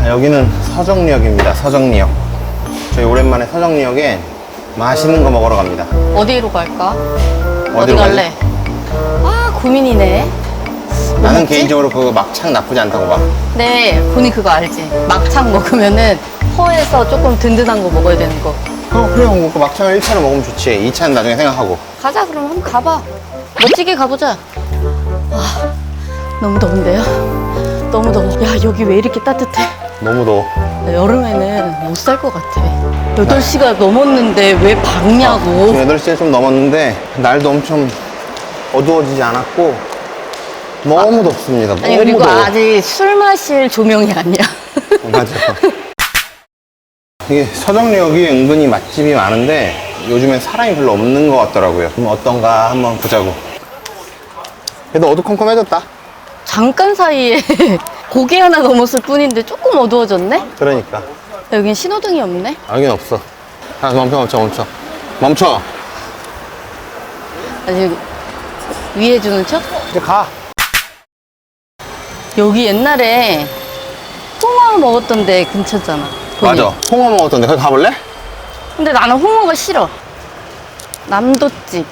아, 여기는 서정리역입니다. 서정리역. 저희 오랜만에 서정리역에 맛있는 거 먹으러 갑니다. 어디로 갈까? 어디 어디로 갈래? 아 고민이네. 뭐 나는 먹지? 개인적으로 그거 막창 나쁘지 않다고 봐. 근데 본인 그거 알지? 막창 먹으면은 허에서 조금 든든한 거 먹어야 되는 거. 어, 그래, 뭐, 그 막창을 1차로 먹으면 좋지. 2차는 나중에 생각하고. 가자 그럼 한번 가봐. 멋지게 가보자. 아 너무 더운데요? 너무 더워. 야 여기 왜 이렇게 따뜻해? 너무 더워. 나 여름에는 못 살 것 같아. 8시가 넘었는데 왜 밝냐고. 지금 8시가 좀 넘었는데, 날도 엄청 어두워지지 않았고, 너무 덥습니다. 아니 너무 그리고 더워. 아직 술 마실 조명이 아니야. 어, 맞아. 이게 서정리역이 은근히 맛집이 많은데 요즘엔 사람이 별로 없는 것 같더라고요. 그럼 어떤가 한번 보자고. 그래도 어두컴컴해졌다. 잠깐 사이에 고개 하나 넘었을 뿐인데 조금 어두워졌네? 그러니까. 여긴 신호등이 없네? 아, 여긴 없어. 아, 멈춰, 멈춰, 멈춰. 멈춰! 아직 위에 주는 척? 이제 가. 여기 옛날에 홍어 먹었던 데 근처잖아. 본인. 맞아. 홍어 먹었던데. 거기 가볼래? 근데 나는 홍어가 싫어. 남도집.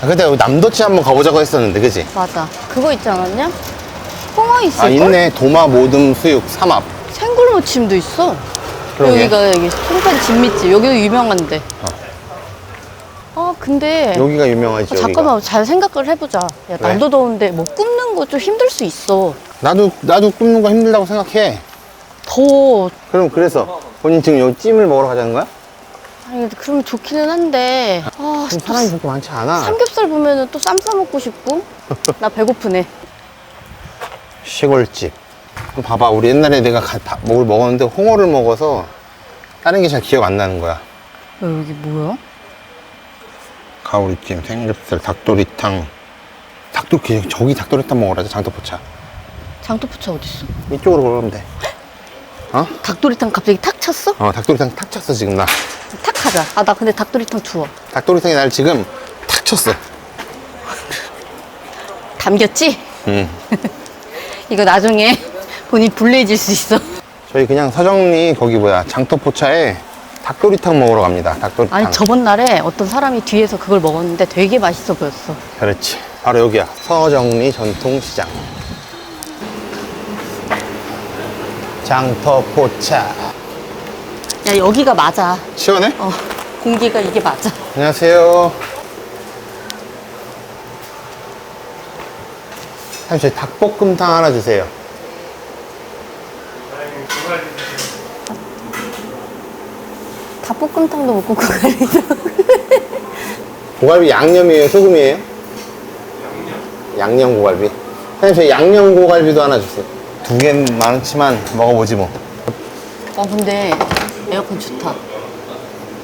아, 여기 남도치 한번 가보자고 했었는데, 그지? 맞아. 그거 있지 않았냐? 홍어 있을걸? 아, 있네. 도마, 모듬, 수육, 삼합. 생굴무침도 있어. 그러게. 여기가 여기 송편 진미집. 여기도 유명한데. 아 근데 여기가 유명하지, 어, 여기가. 잠깐만 잘 생각을 해보자. 야, 왜? 날도 더운데 뭐 굽는 거 좀 힘들 수 있어. 나도, 나도 굽는 거 힘들다고 생각해. 더워. 그럼 그래서 본인 지금 여기 찜을 먹으러 가자는 거야? 아니 그러면 좋기는 한데 아 지금 또 사람이 그렇게 많지 않아. 삼겹살 보면은 또 쌈 싸 먹고 싶고 나 배고프네. 시골집. 봐봐, 우리 옛날에 내가 가, 다, 뭘 먹었는데 홍어를 먹어서 다른 게 잘 기억 안 나는 거야. 야, 여기 뭐야? 가오리찜, 생겹살, 닭도리탕. 닭도 저기 닭도리탕 먹으라자 장터포차. 장토푸차 어딨어? 이쪽으로 걸으면 돼. 어? 닭도리탕 갑자기 탁 쳤어? 어, 닭도리탕 탁 쳤어 지금 나. 탁 하자. 아 나 근데 닭도리탕 주워. 닭도리탕이 날 지금 탁 쳤어. 담겼지? 응. 이거 나중에 본인 불리해질 수 있어. 저희 그냥 서정리 거기 뭐야 장터포차에 닭도리탕 먹으러 갑니다. 닭도리탕. 아니 저번 날에 어떤 사람이 뒤에서 그걸 먹었는데 되게 맛있어 보였어. 그렇지. 바로 여기야. 서정리 전통시장. 장터포차. 야 여기가 맞아. 시원해? 어 공기가 이게 맞아. 안녕하세요. 사장님, 저희 닭볶음탕 하나 주세요. 닭볶음탕도 먹고 그거리죠. 고갈비 양념이에요? 소금이에요? 양념. 양념 고갈비. 사장님, 저희 양념 고갈비도 하나 주세요. 두 개는 많지만 먹어보지 뭐. 어 근데 에어컨 좋다.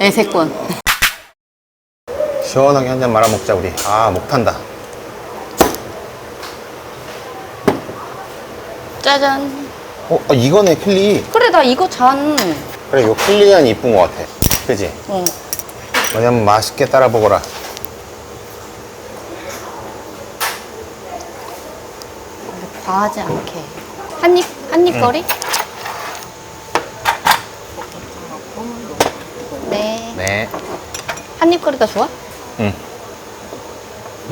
애세권. 시원하게 한 잔 말아먹자, 우리. 아, 목 탄다. 짜잔. 어, 어, 이거네, 클리. 그래 나 이거 잔. 그래, 요 클리안이 이쁜 것 같아. 그지? 어. 어디 한번 맛있게 따라 먹어라. 과하지 않게. 한 입 한 입 거리? 네. 네. 한 입 거리가 좋아? 응.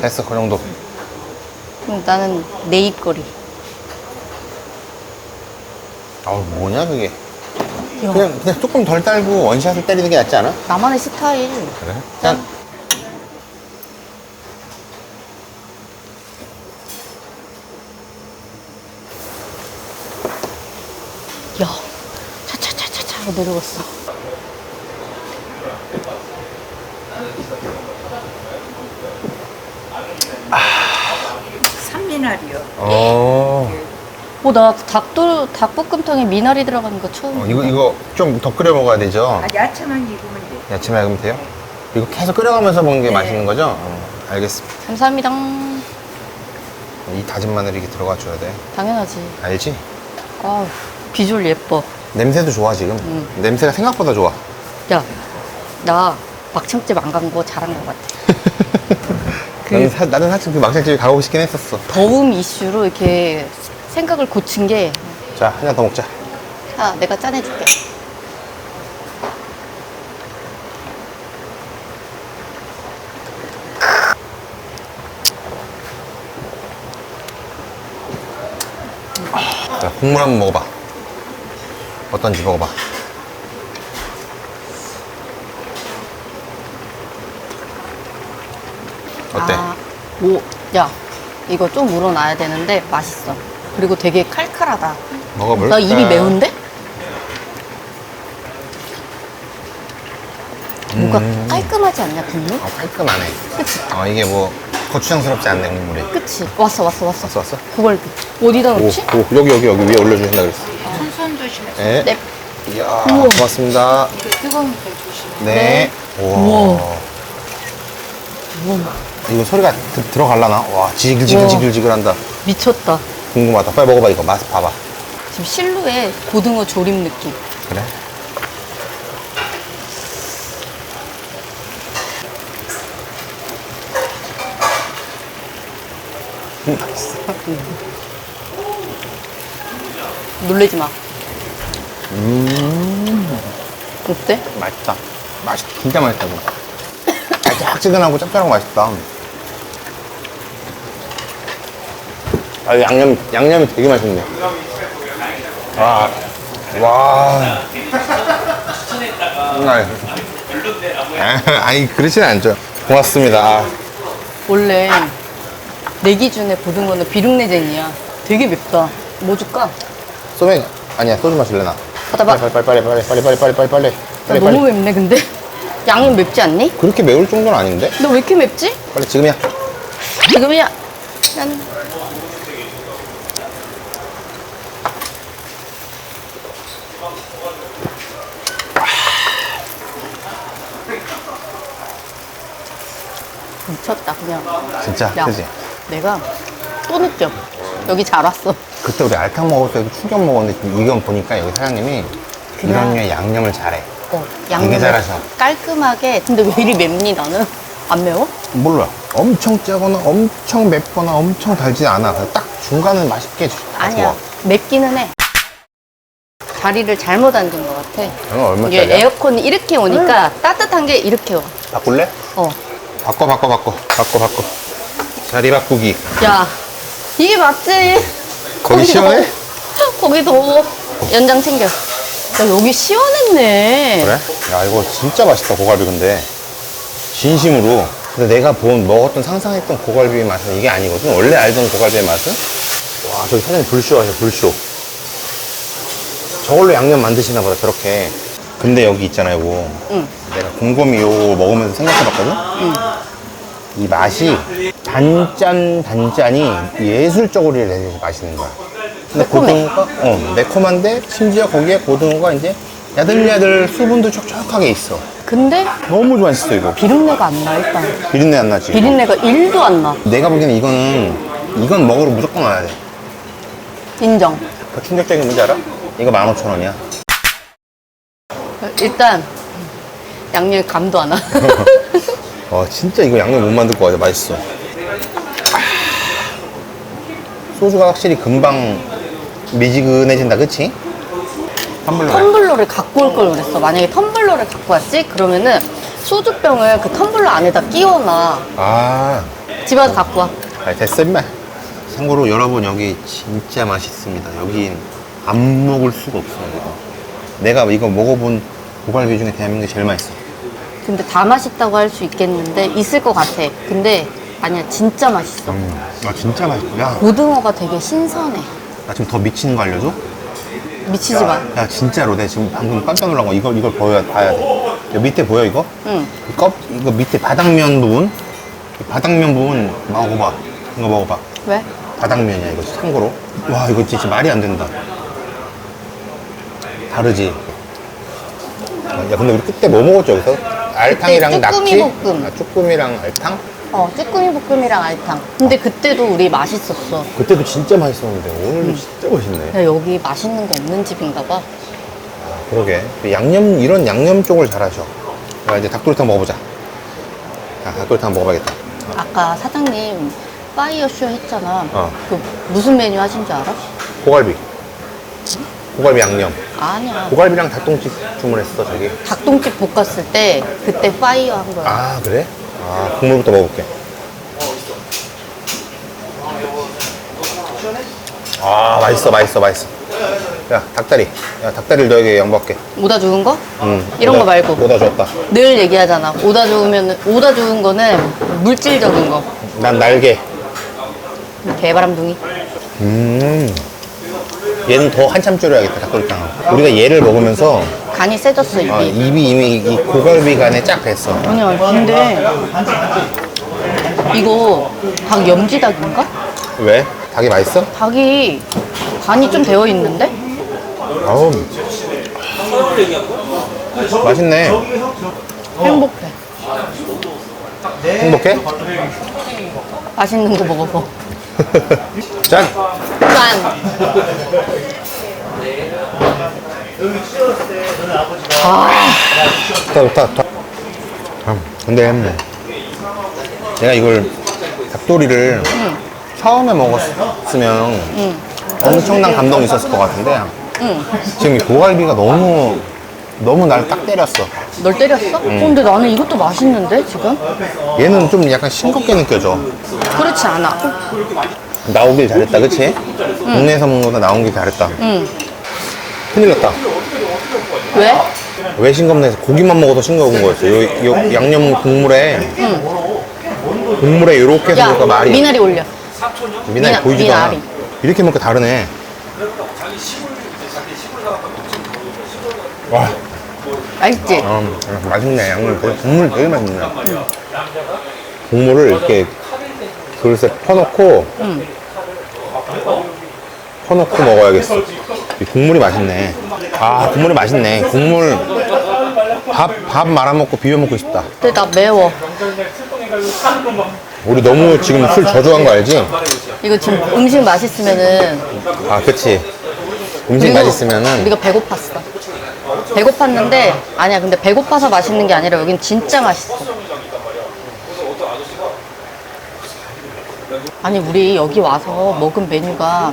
됐어, 그 정도. 그럼 나는 네입 거리. 아우, 뭐냐, 그게. 야, 그냥, 그냥 조금 덜 달고 원샷을 때리는 게 낫지 않아? 나만의 스타일. 그래? 짠. 야, 차차차차차 하고 내려갔어. 산미나리요. 어. 어, 나 닭도 닭볶음탕에 미나리 들어가는 거 처음. 어, 이거, 이거 좀 더 끓여 먹어야 되죠? 아, 야채만 익으면 돼. 야채 맑으면 돼요? 이거 계속 끓여가면서 먹는 게 네. 맛있는 거죠? 어, 알겠습니다. 감사합니다. 이 다진 마늘이 이렇게 들어가 줘야 돼. 당연하지. 알지? 아, 비주얼 예뻐. 냄새도 좋아, 지금. 냄새가 생각보다 좋아. 야, 나 막창집 안 간 거 잘한 것 같아. 나는, 사, 나는 사실 그 막창집에 가고 싶긴 했었어. 더움 이슈로 이렇게 생각을 고친 게 자, 한 잔 더 먹자. 아, 내가 짜내줄게. 야, 국물 한번 먹어봐. 어떤지 먹어봐. 어때? 아, 오, 야, 이거 좀 물어놔야 되는데 맛있어. 그리고 되게 칼칼하다. 먹어볼까? 나 입이 매운데? 뭔가 깔끔하지 않냐, 국물? 아, 깔끔하네. 그치? 어, 이게 뭐, 고추장스럽지 않네, 국물이. 그치? 왔어, 왔어, 왔어. 왔어, 왔어? 구걸비. 어디다 오, 놓지? 오, 여기, 여기, 여기 위에 올려주신다 그랬어. 손손 조심해서 네. 네. 이야, 우와. 고맙습니다. 뜨거운 물 조심해. 네. 우와. 우와. 이거 소리가 드- 들어갈라나? 와, 지글지글지글지글 한다. 미쳤다. 궁금하다. 빨리 먹어봐, 이거. 맛 봐봐. 지금 실루엣 고등어 조림 느낌. 그래? 음, 맛있어. 놀래지 마. 음. 어때? 맛있다. 맛있, 진짜 맛있다, 이거. 달짝지근하고 짭짤하고 맛있다. 아, 양념, 양념이 되게 맛있네. 와, 와. 아, 아니, 그렇진 않죠. 고맙습니다. 아, 원래 내 기준에 고등어는 비릉내쟁이야. 되게 맵다. 뭐 줄까? 소맥, 아니야, 소주 마실래 나? 받아봐. 빨리, 빨리, 빨리, 빨리, 빨리, 빨리, 빨리, 빨리, 빨리. 너무 빨리. 맵네 근데. 양이 맵지 않니? 그렇게 매울 정도는 아닌데? 너 왜 이렇게 맵지? 빨리 지금이야. 지금이야. 난 미쳤다 그냥. 진짜, 야, 그지? 내가 또 느껴. 여기 잘 왔어. 그때 우리 알탕 먹을 때도 충격 먹었는데 지금 이건 보니까 여기 사장님이 그냥- 이런 류의 양념을 잘해. 어, 되게 잘하셔. 깔끔하게. 근데 왜 이리 맵니 나는? 안 매워? 몰라. 엄청 짜거나 엄청 맵거나 엄청 달지 않아. 그냥 딱 중간을 맛있게 주- 다 아니야. 좋아. 맵기는 해. 자리를 잘못 앉은 것 같아. 이건 얼마짜리야? 이게 에어컨이 이렇게 오니까 따뜻한 게 이렇게 와. 바꿀래? 어. 바꿔 바꿔 바꿔 바꿔 바꿔. 자리 바꾸기. 야, 이게 맞지? 거기 시원해? 더워. 거기 더워. 연장 챙겨. 야, 여기 시원했네. 그래? 야 이거 진짜 맛있다 고갈비 근데 진심으로. 근데 내가 본 먹었던 상상했던 고갈비 맛은 이게 아니거든. 원래 알던 고갈비의 맛은. 와 저기 사장님 불쇼 하셔 불쇼. 저걸로 양념 만드시나 보다 저렇게. 근데 여기 있잖아 요거. 응. 내가 곰곰이 요거 먹으면서 생각해봤거든? 이 맛이 단짠 단짠이 예술적으로 되게 맛있는 거야. 근데. 고등어가 어, 매콤한데 심지어 거기에 고등어가 이제 야들야들 수분도 촉촉하게 있어. 근데 너무 맛있어 이거. 비린내가 안 나, 일단. 비린내 안 나지? 비린내가 1도 안 나. 내가 보기에는 이거는 이건 먹으러 무조건 와야 돼. 인정. 더 충격적인 게 뭔지 알아? 이거 15,000원이야. 일단, 양념에 감도 안 와. 와 진짜 이거 양념 못 만들 거 같아 맛있어 소주가 확실히 금방 미지근해진다 그치? 텀블러 텀블러를 갖고 올 걸 그랬어. 만약에 텀블러를 갖고 왔지? 그러면은 소주병을 그 텀블러 안에다 끼워놔. 아 집에 와서 갖고 와. 아, 됐어 임마 참고로 여러분 여기 진짜 맛있습니다 여긴 안 먹을 수가 없어요 이거 내가 이거 먹어본 고갈비 중에 대한민국에 제일 맛있어 근데 다 맛있다고 할 수 있겠는데, 있을 것 같아. 근데, 아니야, 진짜 맛있어. 음, 아 진짜 맛있어 야, 고등어가 되게 신선해. 나 지금 더 미치는 거 알려줘? 미치지 마. 야 진짜로 내 지금 방금 깜짝 놀란 거 이걸 이걸 보여 봐야 돼. 여기 밑에 보여 이거? 응. 이 껍 이거 밑에 바닥면 부분 이 바닥면 부분 먹어봐. 이거 먹어봐. 왜? 바닥면이야 이거 참고로. 와 이거 진짜 말이 안 된다. 다르지. 야 근데 우리 그때 뭐 먹었죠 여기서? 알탕이랑 그때 낙지? 쭈꾸미 볶음. 아, 쭈꾸미랑 알탕? 어, 쭈꾸미 볶음이랑 알탕. 근데 그때도 우리 맛있었어. 그때도 진짜 맛있었는데 오늘도 진짜 맛있네. 야, 여기 맛있는 거 없는 집인가 봐. 그러게. 양념, 이런 양념 쪽을 잘하셔. 자, 이제 닭도리탕 먹어보자. 자, 닭도리탕 먹어봐야겠다. 아까 사장님 파이어쇼 했잖아. 어. 그 무슨 메뉴 하신 줄 알아? 고갈비. 고갈비 양념. 아니야. 고갈비랑 닭똥집 주문했어, 저기. 닭똥집 볶았을 때 그때 파이어 한 거야. 아, 그래? 아, 국물부터 먹어볼게. 아, 맛있어, 맛있어, 맛있어. 야, 닭다리. 야, 닭다리를 너에게 양보할게. 오다 죽은 거? 응. 이런 오다- 거 말고. 오다 줬다. 늘 얘기하잖아. 오다 죽으면 오다 죽은 거는 물질적인 거. 난 날개. 개바람둥이. 음. 얘는 더 한참 줄여야겠다, 닭도리탕. 우리가 얘를 먹으면서 간이 세졌어 입이. 어, 입이 이미 이 고갈비 간에 쫙 뱄어. 아니야 근데 이거 닭 염지닭인가? 왜? 닭이 맛있어? 닭이 간이 좀 되어 있는데? 아우. 맛있네. 행복해. 행복해? 맛있는 거 먹어서. 짠! 짠. 아, 좋다, 좋다, 좋다. 음, 근데 내가 이걸 닭도리를 처음에 먹었으면 엄청난 감동이 있었을 것 같은데 응. 지금 이 고갈비가 너무 너무 날 딱 때렸어. 널 때렸어? 어, 근데 나는 이것도 맛있는데 지금? 얘는 좀 약간 싱겁게 느껴져. 그렇지 않아. 나오길 잘했다, 그치? 국내에서 먹는 거보다 나온 길 잘했다. 응. 큰일 났다. 왜? 왜 해서 고기만 먹어도 싱거운 거였어. 요, 요 양념 국물에 국물에 이렇게 해서 야, 먹으니까 말이 미나리 올려. 미나리 미나- 보이지도 않아. 미나리. 이렇게 먹으니까 다르네. 와, 맛있지? 음, 맛있네. 양념 국물 되게 맛있네. 국물을 이렇게 그릇에 퍼놓고 퍼놓고 먹어야겠어. 이 국물이 맛있네. 아, 국물이 맛있네. 국물 밥, 밥 말아 먹고 비벼 먹고 싶다. 근데 나 매워. 우리 너무 지금 술 저조한 거 알지? 이거 지금 음식 맛있으면은 아, 그치. 음식 맛있으면은 우리가 배고팠어. 배고팠는데 아니야. 근데 배고파서 맛있는 게 아니라 여긴 진짜 맛있어. 아니 우리 여기 와서 먹은 메뉴가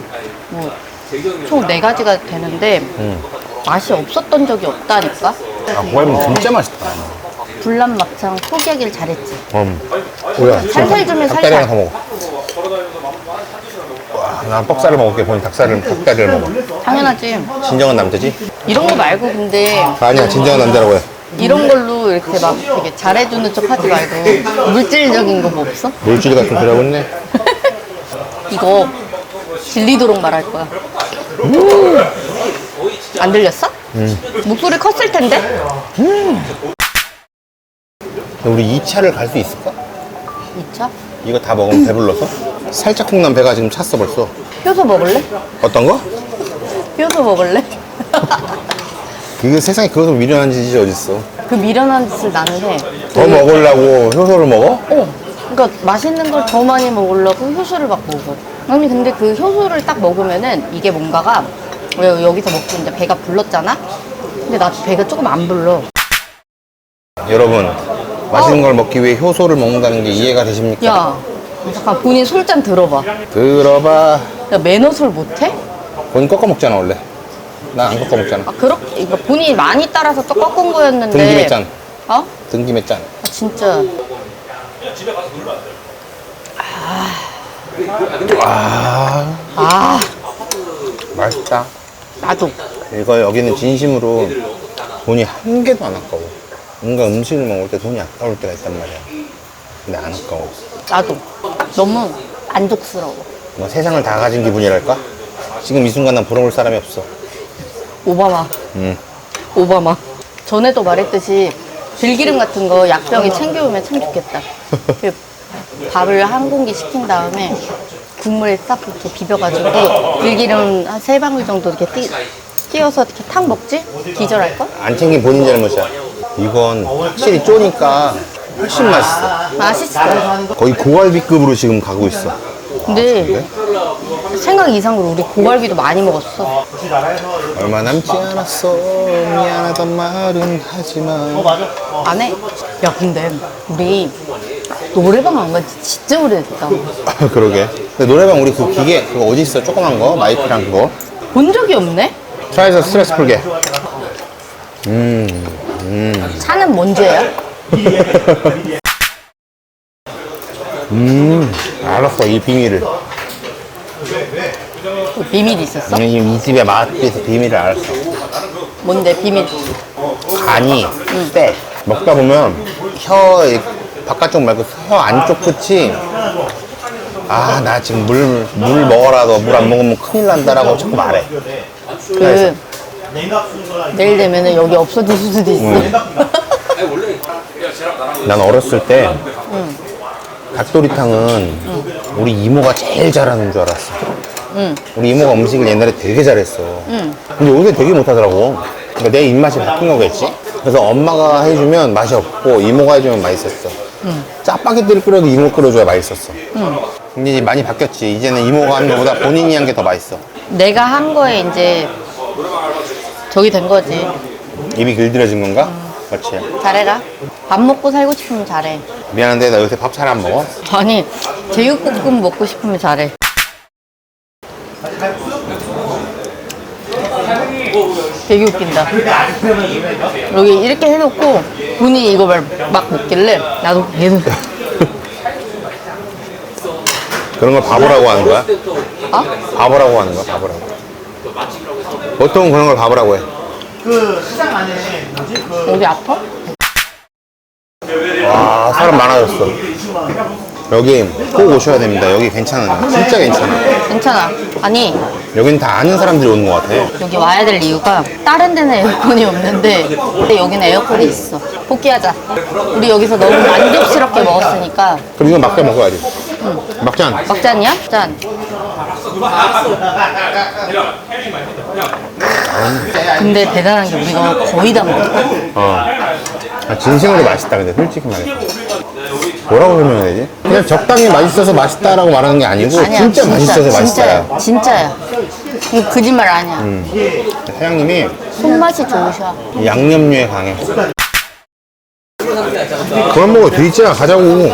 뭐총네 가지가 되는데 맛이 없었던 적이 없다니까. 아, 고갈비 진짜 맛있다. 불난 막창 포기하길 잘했지. 음. 뭐야? 살살 주면 닭다리 살살. 먹어. 와, 난 뻑살을 먹을게. 본인 닭살을, 닭다리를 먹어. 당연하지. 진정한 남자지? 이런 거 말고 근데 아니야, 진정한 남자라고 해. 이런 걸로 이렇게 막 되게 잘해주는 척 하지 말고 물질적인 거 뭐 없어? 물질 같은 소리 하고 있네. 이거 질리도록 말할 거야. 안 들렸어? 목소리 컸을 텐데? 우리 2차를 갈 수 있을까? 2차? 이거 다 먹으면 배불러서? 살짝 콩난 배가 지금 찼어 벌써. 효소 먹을래? 어떤 거? 효소 먹을래? 이게 세상에 그것을 미련한 짓이 어딨어. 그 미련한 짓을 나는 해. 더 먹으려고 효소를 먹어? 어. 그러니까 맛있는 걸 더 많이 먹으려고 효소를 막 먹어. 아니 근데 그 효소를 딱 먹으면은 이게 뭔가가 왜 여기서 먹고 이제 배가 불렀잖아? 근데 나 배가 조금 안 불러. 여러분, 맛있는 걸 먹기 위해 효소를 먹는다는 게 이해가 되십니까? 야, 잠깐 본인 솔잔 들어봐. 들어봐. 야 매너술 못해? 본인 꺾어 먹잖아, 원래. 난 안 꺾어 먹잖아. 아 그렇게 그러니까 본인이 많이 따라서 또 꺾은 거였는데. 등김에 짠. 어? 등김에 짠. 아, 진짜. 아, 아 맛있다. 나도. 이거 여기는 진심으로 돈이 한 개도 안 아까워. 뭔가 음식을 먹을 때 돈이 아까울 때가 있단 말이야. 근데 안 아까워. 나도. 너무 만족스러워. 뭐 세상을 다 가진 기분이랄까? 지금 이 순간 난 부러울 사람이 없어. 오바마. 음. 오바마. 전에도 말했듯이 들기름 같은 거 약병에 챙겨오면 참 좋겠다. 그 밥을 한 공기 시킨 다음에 국물에 싹 이렇게 비벼가지고 들기름 한 세 방울 정도 이렇게 띄, 띄어서 이렇게 탁 먹지? 기절할 걸? 안 챙긴 본인 잘못이야. 이건 확실히 쪼니까 훨씬 맛있어. 맛있어. 거의 고갈비급으로 지금 가고 있어. 근데 생각 이상으로 우리 고갈비도 많이 먹었어. 얼마 남지 않았어. 미안하단 말은 하지만. 안 해? 야, 근데 우리 노래방 안 간지 진짜 오래됐다. 그러게. 근데 노래방 우리 그 기계 그거 어디 있어? 조그만 거 마이크랑 그거. 본 적이 없네? 차에서 스트레스 풀게. 차는 뭔 죄야? 음, 알았어 이 비밀을. 비밀이 있었어? 이, 이 집의 맛에서 비밀을 알았어. 뭔데 비밀? 간이 세. 먹다 보면 혀 이 바깥쪽 말고 혀 안쪽 끝이 아 나 지금 물 물 먹어라 너물안 먹으면 큰일 난다라고 자꾸 말해. 그 내일 되면은 여기 없어질 수도 있어. 난 어렸을 때 닭도리탕은 우리 이모가 제일 잘하는 줄 알았어. 우리 이모가 음식을 옛날에 되게 잘했어. 근데 요새 되게 못하더라고. 그러니까 내 입맛이 바뀐 거겠지? 그래서 엄마가 해주면 맛이 없고 이모가 해주면 맛있었어. 짜파게티를 끓여도 이모 끓여줘야 맛있었어. 근데 이제 많이 바뀌었지. 이제는 이모가 하는 것보다 본인이 한 게 더 맛있어. 내가 한 거에 이제 저기 된 거지. 입이 길들여진 건가? 그렇지. 잘해라. 밥 먹고 살고 싶으면 잘해. 미안한데 나 요새 밥 잘 안 먹어. 아니 제육볶음 먹고 싶으면 잘해. 되게 웃긴다. 여기 이렇게 해놓고 본인이 이거 막, 막 먹길래 나도 계속 그런 걸 바보라고 하는 거야? 어? 바보라고 하는 거야, 바보라고. 보통 그런 걸 바보라고 해. 어디 아파? 와, 사람 많아졌어. 여기 꼭 오셔야 됩니다. 여기 괜찮아요. 진짜 괜찮아. 괜찮아. 아니 여기는 다 아는 사람들이 오는 것 같아. 여기 와야 될 이유가 다른 데는 에어컨이 없는데 근데 여기는 에어컨이 있어. 포기하자. 우리 여기서 너무 만족스럽게 먹었으니까 그럼 이건 막자 먹어야지. 막잔. 막잔이야? 짠. 근데 대단한 게 우리가 거의 다 먹었어. 어. 아, 진심으로 맛있다, 근데 솔직히 말해. 뭐라고 설명해야 되지? 그냥 적당히 맛있어서 맛있다라고 말하는 게 아니고 아니야. 진짜, 맛있어서 맛있어요. 진짜야. 진짜야. 이거 거짓말 아니야. 사장님이 손맛이 좋으셔. 양념류에 강해. 그만 먹어, 돼지야 가자고.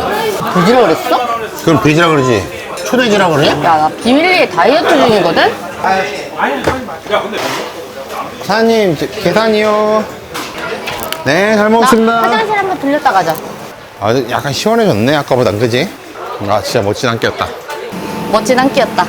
부지러 그랬어? 그럼 돼지라 그러지. 초돼지라 그러냐? 야, 나 비밀리에 다이어트 중이거든? 사장님, 저- 계산이요. 네, 잘 나 먹었습니다. 화장실 한번 들렸다 가자. 아, 약간 시원해졌네, 아까보단, 그지? 아, 진짜 멋진 한 끼였다. 멋진 한 끼였다.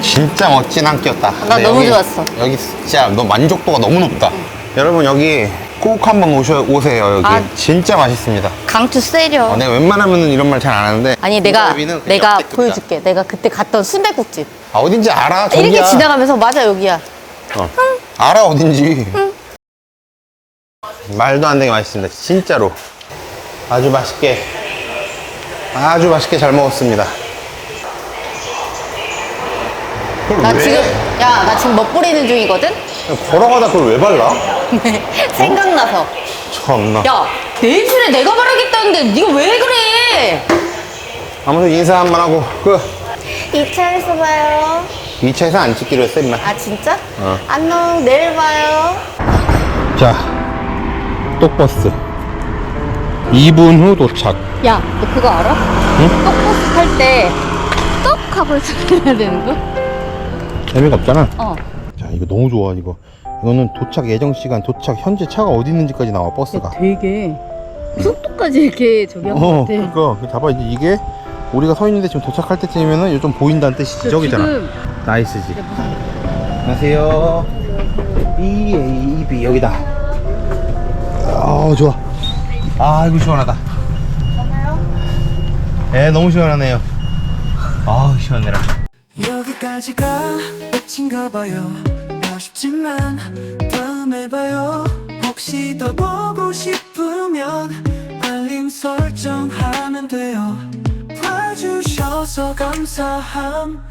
진짜 멋진 한 끼였다. 나 근데 너무 좋았어. 여기 진짜 너 만족도가 너무 높다. 여러분, 여기 꼭 한번 오셔, 오세요, 여기. 아. 진짜 맛있습니다. 강추 세려. 어, 내가 웬만하면 이런 말 잘 안 하는데. 아니 내가 그냥 내가 역대급이다. 보여줄게. 내가 그때 갔던 순대국집. 아, 어딘지 알아, 저기야. 이렇게 지나가면서 맞아 여기야. 어. 알아 어딘지 말도 안 되게 맛있습니다 진짜로 아주 맛있게 아주 맛있게 잘 먹었습니다 그걸 나 왜? 지금 야 나 지금 멋부리는 중이거든. 걸어가다 그걸 왜 발라? 생각나서. 참나 야 내일술에 내가 바라겠다는데 네가 왜 그래? 아무튼 인사 한 번 하고 그 2차에서 봐요. 2차에서 안 찍기로 했어 임마 아 진짜? 어. 안녕 내일 봐요. 자 똑버스 2분 후 도착 야 너 그거 알아? 떡버스 탈 때 떡 하고 소리 해야 되는 거? 재미가 없잖아 어. 자 이거 너무 좋아 이거 이거는 도착 예정 시간 도착 현재 차가 어디 있는지까지 나와 버스가 되게 속도까지 이렇게 저기 한 어, 그니까 그 잡아 이제 이게 우리가 서 있는데 지금 도착할 때쯤이면은 이거 좀 보인다는 뜻이지 저기잖아. 나이스지. 안녕하세요. BAB 여기다. 아 좋아. 아 이거 시원하다. 네 너무 시원하네요. 아 시원해라. 여기까지가 끝인가 봐요 아쉽지만 다음에 봐요. 혹시 더 보고 싶으면 알림 설정하면 돼요. 봐주셔서 감사합니다